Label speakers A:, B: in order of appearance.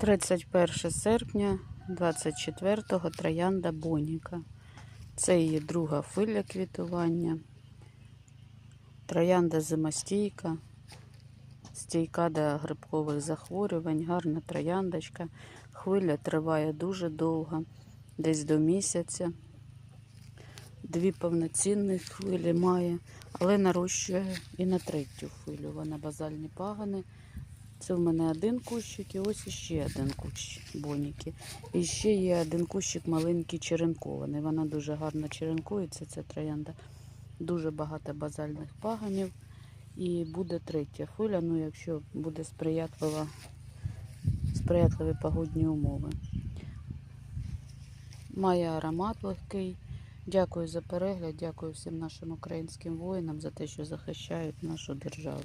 A: 31 серпня 24-го троянда Боніка. Це її друга хвиля квітування. Троянда зимостійка, стійка до грибкових захворювань, гарна трояндочка. Хвиля триває дуже довго, десь до місяця. Дві повноцінні хвилі має, але нарощує і на третю хвилю. Вона базальні пагани. Це в мене один кущик і ось іще один кущ боніки. І ще є один кущик маленький черенкований. Вона дуже гарно черенкується, ця троянда. Дуже багато базальних паганів. І буде третя хвиля, ну якщо буде сприятлива, сприятливі погодні умови. Має аромат легкий. Дякую за перегляд, дякую всім нашим українським воїнам за те, що захищають нашу державу.